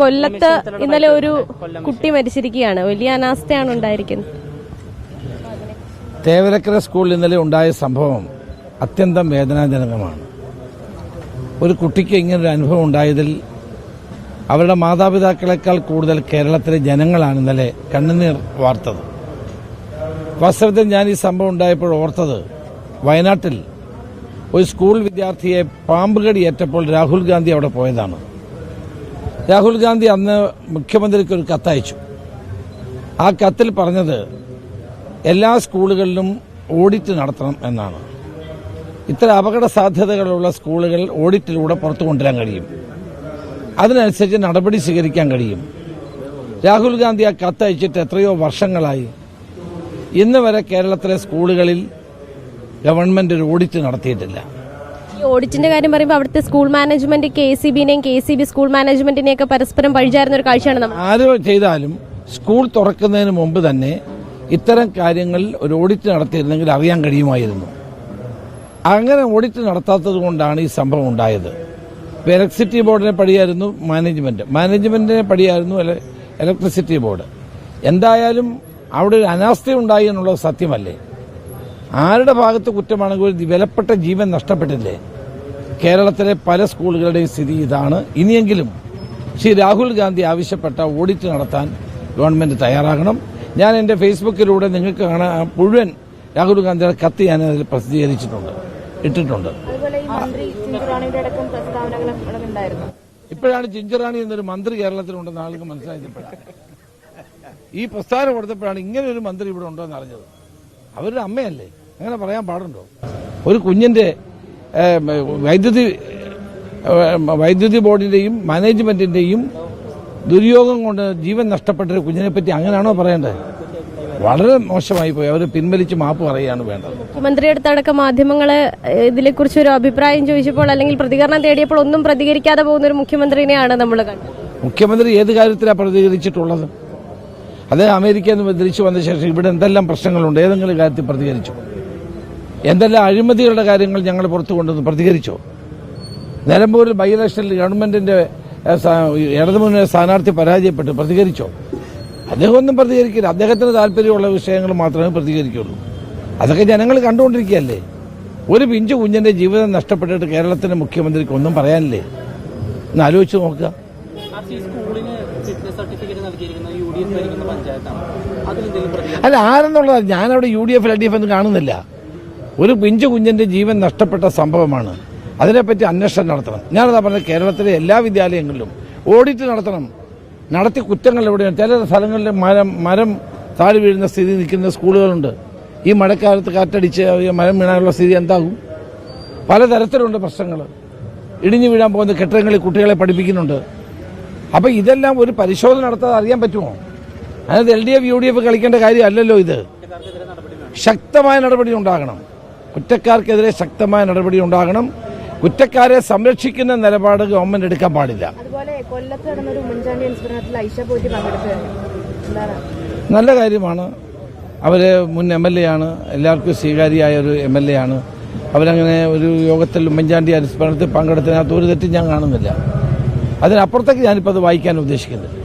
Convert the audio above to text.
കൊല്ലത്ത് ഇന്നലെ ഒരു കുട്ടി മരിച്ചിരിക്കുകയാണ്. വലിയ അനാസ്ഥയാണ് ഉണ്ടായിരിക്കുന്നത്. തേവലക്കര സ്കൂളിൽ ഇന്നലെ ഉണ്ടായ സംഭവം അത്യന്തം വേദനാജനകമാണ്. ഒരു കുട്ടിക്ക് ഇങ്ങനൊരു അനുഭവം ഉണ്ടായതിൽ അവരുടെ മാതാപിതാക്കളെക്കാൾ കൂടുതൽ കേരളത്തിലെ ജനങ്ങളാണ് ഇന്നലെ കണ്ണുനീർ വാർത്തത്. വാസ്തവത്തിൽ ഞാൻ ഈ സംഭവം ഉണ്ടായപ്പോൾ ഓർത്തത് വയനാട്ടിൽ ഒരു സ്കൂൾ വിദ്യാർത്ഥിയെ പാമ്പുകടി ഏറ്റപ്പോൾ രാഹുൽ ഗാന്ധി അവിടെ പോയതാണ്. രാഹുൽ ഗാന്ധി അന്ന് മുഖ്യമന്ത്രിക്ക് ഒരു കത്തയച്ചു. ആ കത്തിൽ പറഞ്ഞത് എല്ലാ സ്കൂളുകളിലും ഓഡിറ്റ് നടത്തണം എന്നാണ്. ഇത്ര അപകട സാധ്യതകളുള്ള സ്കൂളുകൾ ഓഡിറ്റിലൂടെ പുറത്തു കൊണ്ടുവരാൻ കഴിയും. അതിനനുസരിച്ച് നടപടി സ്വീകരിക്കാൻ കഴിയും. രാഹുൽ ഗാന്ധി ആ കത്തയച്ചിട്ട് എത്രയോ വർഷങ്ങളായി ഇന്ന് വരെ കേരളത്തിലെ സ്കൂളുകളിൽ ഗവൺമെന്റ് ഒരു ഓഡിറ്റ് നടത്തിയിട്ടില്ല. ഈ ഓഡിറ്റിന്റെ കാര്യം പറയുമ്പോൾ അവിടുത്തെ സ്കൂൾ മാനേജ്മെന്റ് കെ സി ബിനെയും കെ സി ബി സ്കൂൾ മാനേജ്മെന്റിനെയും ഒക്കെ പരസ്പരം പഴിചാരുന്ന ഒരു കാഴ്ചയാണ് നമ്മൾ. ആര് ചെയ്താലും സ്കൂൾ തുറക്കുന്നതിന് മുമ്പ് തന്നെ ഇത്തരം കാര്യങ്ങൾ ഒരു ഓഡിറ്റ് നടത്തിയിരുന്നെങ്കിൽ അറിയാൻ കഴിയുമായിരുന്നു. അങ്ങനെ ഓഡിറ്റ് നടത്താത്തത് കൊണ്ടാണ് ഈ സംഭവം ഉണ്ടായത്. ഇലക്ട്രിസിറ്റി ബോർഡിനെ പടിയായിരുന്നു മാനേജ്മെന്റ്. മാനേജ്മെന്റിനെ പടിയായിരുന്നു ഇല- ഇലക്ട്രിസിറ്റി ബോർഡ്. എന്തായാലും അവിടെ ഒരു അനാസ്ഥ ഉണ്ടായി എന്നുള്ളത് സത്യമല്ലേ? ആരുടെ ഭാഗത്ത് കുറ്റമാണെങ്കിൽ വിലപ്പെട്ട ജീവൻ നഷ്ടപ്പെട്ടില്ലേ? കേരളത്തിലെ പല സ്കൂളുകളുടെയും സ്ഥിതി ഇതാണ്. ഇനിയെങ്കിലും ശ്രീ രാഹുൽ ഗാന്ധി ആവശ്യപ്പെട്ട ഓഡിറ്റ് നടത്താൻ ഗവൺമെന്റ് തയ്യാറാകണം. ഞാൻ എന്റെ ഫേസ്ബുക്കിലൂടെ നിങ്ങൾക്ക് കാണാൻ മുഴുവൻ രാഹുൽ ഗാന്ധിയുടെ കത്ത് ഞാൻ അതിൽ പ്രസിദ്ധീകരിച്ചിട്ടുണ്ട് ഇട്ടിട്ടുണ്ട്. ഇപ്പോഴാണ് ചിഞ്ചറാണി എന്നൊരു മന്ത്രി കേരളത്തിലുണ്ടെന്ന് ആൾക്ക് മനസ്സിലായത് ഈ പ്രസ്ഥാനം കൊടുത്തപ്പോഴാണ് ഇങ്ങനെ ഒരു മന്ത്രി ഇവിടെ ഉണ്ടോ എന്ന് അറിഞ്ഞത്. അവരുടെ അമ്മയല്ലേ? അങ്ങനെ പറയാൻ പാടുണ്ടോ? ഒരു കുഞ്ഞിന്റെ വൈദ്യുതി വൈദ്യുതി ബോർഡിന്റെയും മാനേജ്മെന്റിന്റെയും ദുര്യോഗം കൊണ്ട് ജീവൻ നഷ്ടപ്പെട്ട ഒരു കുഞ്ഞിനെ പറ്റി അങ്ങനെയാണോ പറയേണ്ടത്? വളരെ മോശമായി പോയി. അവർ പിൻവലിച്ച് മാപ്പ് പറയുകയാണ് വേണ്ടത്. മുഖ്യമന്ത്രിയുടെ അടുത്തടക്കം മാധ്യമങ്ങൾ ഇതിനെക്കുറിച്ച് ഒരു അഭിപ്രായം ചോദിച്ചപ്പോൾ അല്ലെങ്കിൽ പ്രതികരണം തേടിയപ്പോൾ ഒന്നും പ്രതികരിക്കാതെ പോകുന്ന ഒരു മുഖ്യമന്ത്രിനെയാണ് നമ്മൾ കണ്ടത്. മുഖ്യമന്ത്രി ഏത് കാര്യത്തിലാണ് പ്രതികരിച്ചിട്ടുള്ളത്? അദ്ദേഹം അമേരിക്കയിൽ നിന്ന് തിരിച്ചു വന്ന ശേഷം ഇവിടെ എന്തെല്ലാം പ്രശ്നങ്ങളുണ്ട്? ഏതെങ്കിലും കാര്യത്തിൽ പ്രതികരിച്ചു? എന്തെല്ലാം അഴിമതികളുടെ കാര്യങ്ങൾ ഞങ്ങൾ പുറത്തു കൊണ്ടുവന്ന് പ്രതികരിച്ചു? നിലമ്പൂരിൽ ബൈ ഇലക്ഷനിൽ ഗവൺമെന്റിന്റെ ഇടതുമുന്നണി സ്ഥാനാർത്ഥി പരാജയപ്പെട്ടു. പ്രതികരിച്ചോ? അദ്ദേഹം ഒന്നും പ്രതികരിക്കില്ല. അദ്ദേഹത്തിന് താല്പര്യമുള്ള വിഷയങ്ങൾ മാത്രമേ പ്രതികരിക്കുള്ളൂ. അതൊക്കെ ജനങ്ങൾ കണ്ടുകൊണ്ടിരിക്കുകയല്ലേ? ഒരു പിഞ്ചു കുഞ്ഞിന്റെ ജീവിതം നഷ്ടപ്പെട്ടിട്ട് കേരളത്തിന്റെ മുഖ്യമന്ത്രിക്ക് ഒന്നും പറയാനില്ലേ? ഒന്ന് ആലോചിച്ച് നോക്കുക. സ്കൂളിന് സർട്ടിഫിക്കറ്റ് പഞ്ചായത്താണ്. അല്ല ആരെന്നുള്ളത് ഞാനവിടെ U D F L D F ഒന്നും കാണുന്നില്ല. ഒരു പിഞ്ചു കുഞ്ഞിന്റെ ജീവൻ നഷ്ടപ്പെട്ട സംഭവമാണ്. അതിനെപ്പറ്റി അന്വേഷണം നടത്തണം. ഞാനതാ പറഞ്ഞത് കേരളത്തിലെ എല്ലാ വിദ്യാലയങ്ങളിലും ഓഡിറ്റ് നടത്തണം. നടത്തി കുറ്റങ്ങൾ എവിടെയാണ്? ചില സ്ഥലങ്ങളിൽ മരം മരം താഴെ വീഴുന്ന സ്ഥിതി നിൽക്കുന്ന സ്കൂളുകളുണ്ട്. ഈ മഴക്കാലത്ത് കാറ്റടിച്ച് മരം വീണാനുള്ള സ്ഥിതി എന്താകും? പലതരത്തിലുണ്ട് പ്രശ്നങ്ങൾ. ഇടിഞ്ഞു വീഴാൻ പോകുന്ന കെട്ടിടങ്ങളിൽ കുട്ടികളെ പഠിപ്പിക്കുന്നുണ്ട്. അപ്പൊ ഇതെല്ലാം ഒരു പരിശോധന നടത്താതെ അറിയാൻ പറ്റുമോ? അതായത് L D F U D F കളിക്കേണ്ട കാര്യമല്ലല്ലോ ഇത്. ശക്തമായ നടപടി ഉണ്ടാകണം. കുറ്റക്കാർക്കെതിരെ ശക്തമായ നടപടി ഉണ്ടാകണം. കുറ്റക്കാരെ സംരക്ഷിക്കുന്ന നിലപാട് ഗവൺമെന്റ് എടുക്കാൻ പാടില്ല. നല്ല കാര്യമാണ്. അവർ മുൻ എം എൽ എ ആണ്. എല്ലാവർക്കും സ്വീകാര്യമായ ഒരു എം എൽ എ ആണ്. അവരങ്ങനെ ഒരു യോഗത്തിൽ ഉമ്മൻചാണ്ടി അനുസ്മരണത്തിൽ പങ്കെടുത്തതിനകത്ത് ഒരു തെറ്റും ഞാൻ കാണുന്നില്ല. അതിനപ്പുറത്തേക്ക് ഞാനിപ്പോൾ അത് വായിക്കാൻ ഉദ്ദേശിക്കുന്നത്